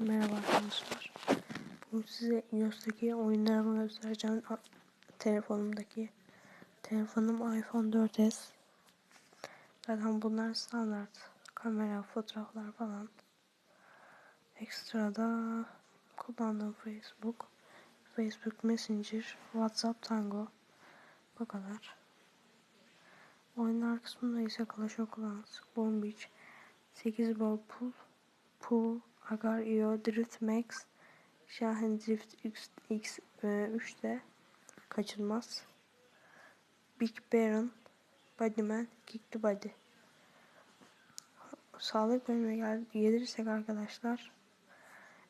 Merhaba arkadaşlar. Bugün size iOS'taki oyunlarımı göstereceğim. Telefonumdaki. Telefonum iPhone 4s. Zaten bunlar standart. Kamera, fotoğraflar falan. Ekstra da kullandığım Facebook. Facebook Messenger, WhatsApp Tango. Bu kadar. Oyunlar kısmında ise Clash of Clans, Bomb Beach, 8 Ball Pool, Pool, Agar IO, Drift Max, Şahin Drift X, X e, 3'te kaçılmaz. Big Baron, Bodyman, Kick the Body. Sağlık bölümüne gel gelirsek arkadaşlar.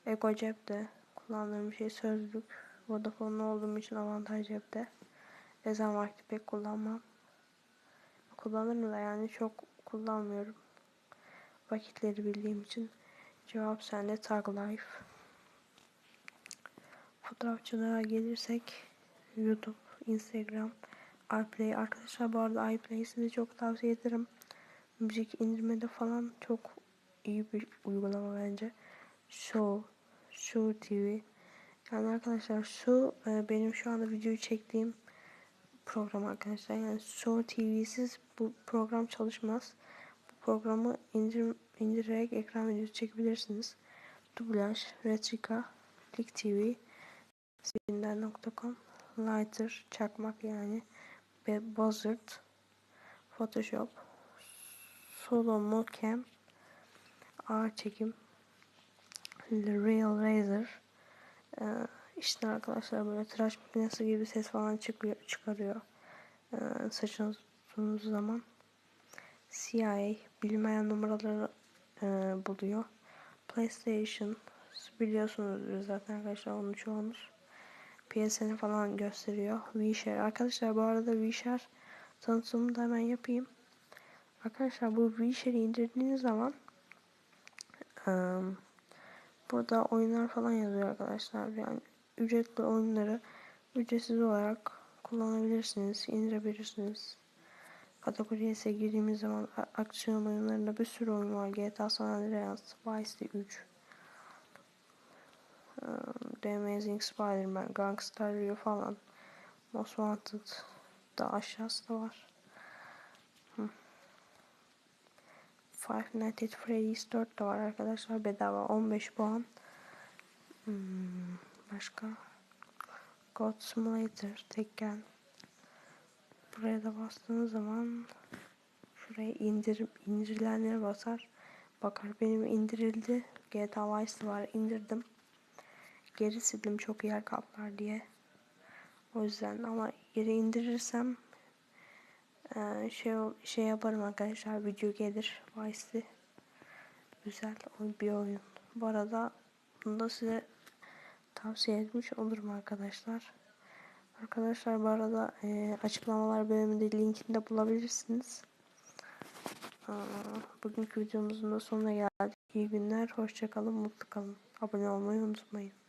Ego cepte kullandığım şey sözlük. Vodafone'lu olduğum için avantaj cepte. Ezan vakti pek kullanmam. Kullanırım da yani çok kullanmıyorum. Vakitleri bildiğim için. Cevap sende Tag Life. Fotoğrafçılığa gelirsek YouTube, Instagram, iPlay. Arkadaşlar bu arada iPlay'i size çok tavsiye ederim. Müzik indirmede falan çok iyi bir uygulama bence. Show, Show TV. Yani arkadaşlar şu e, benim şu anda videoyu çektiğim program arkadaşlar. Yani Show TV'siz bu program çalışmaz. Programı indir, indirerek ekran videosu çekebilirsiniz. Dublaj, Retrika, Click TV, Spinler.com, Lighter, çakmak yani Buzzard, Photoshop, Solo Mocam, ağır çekim, Real Razor, ee, işte arkadaşlar böyle tıraş makinesi gibi ses falan çıkıyor, çıkarıyor. Ee, saçınızı zaman. CIA bilmeyen numaraları e, buluyor. PlayStation biliyorsunuz zaten arkadaşlar onu çoğunuz. PSN'i falan gösteriyor. WeShare. Arkadaşlar bu arada WeShare tanıtımını da hemen yapayım. Arkadaşlar bu WeShare'i indirdiğiniz zaman um, burada oyunlar falan yazıyor arkadaşlar. Yani ücretli oyunları ücretsiz olarak kullanabilirsiniz, indirebilirsiniz. Kategoriye ise girdiğimiz zaman aksiyon oyunlarında bir sürü oyun var. GTA San Andreas, Vice City 3, The Amazing Spider-Man, Gangster Rio falan. Most Wanted da aşağısı da var. Five Nights at Freddy's 4 da var arkadaşlar. Bedava 15 puan. Hmm, başka? God Simulator, Tekken. Buraya da bastığınız zaman şuraya indir, indirilenlere basar. Bakar benim indirildi. GTA Vice var indirdim. Geri sildim çok yer kaplar diye. O yüzden ama geri indirirsem e, şey şey yaparım arkadaşlar video gelir Vice'li. Güzel bir oyun. Bu arada bunu da size tavsiye etmiş olurum arkadaşlar. Arkadaşlar bu arada e, açıklamalar bölümünde linkini de bulabilirsiniz. Aa, bugünkü videomuzun da sonuna geldik. İyi günler, hoşçakalın, mutlu kalın. Abone olmayı unutmayın.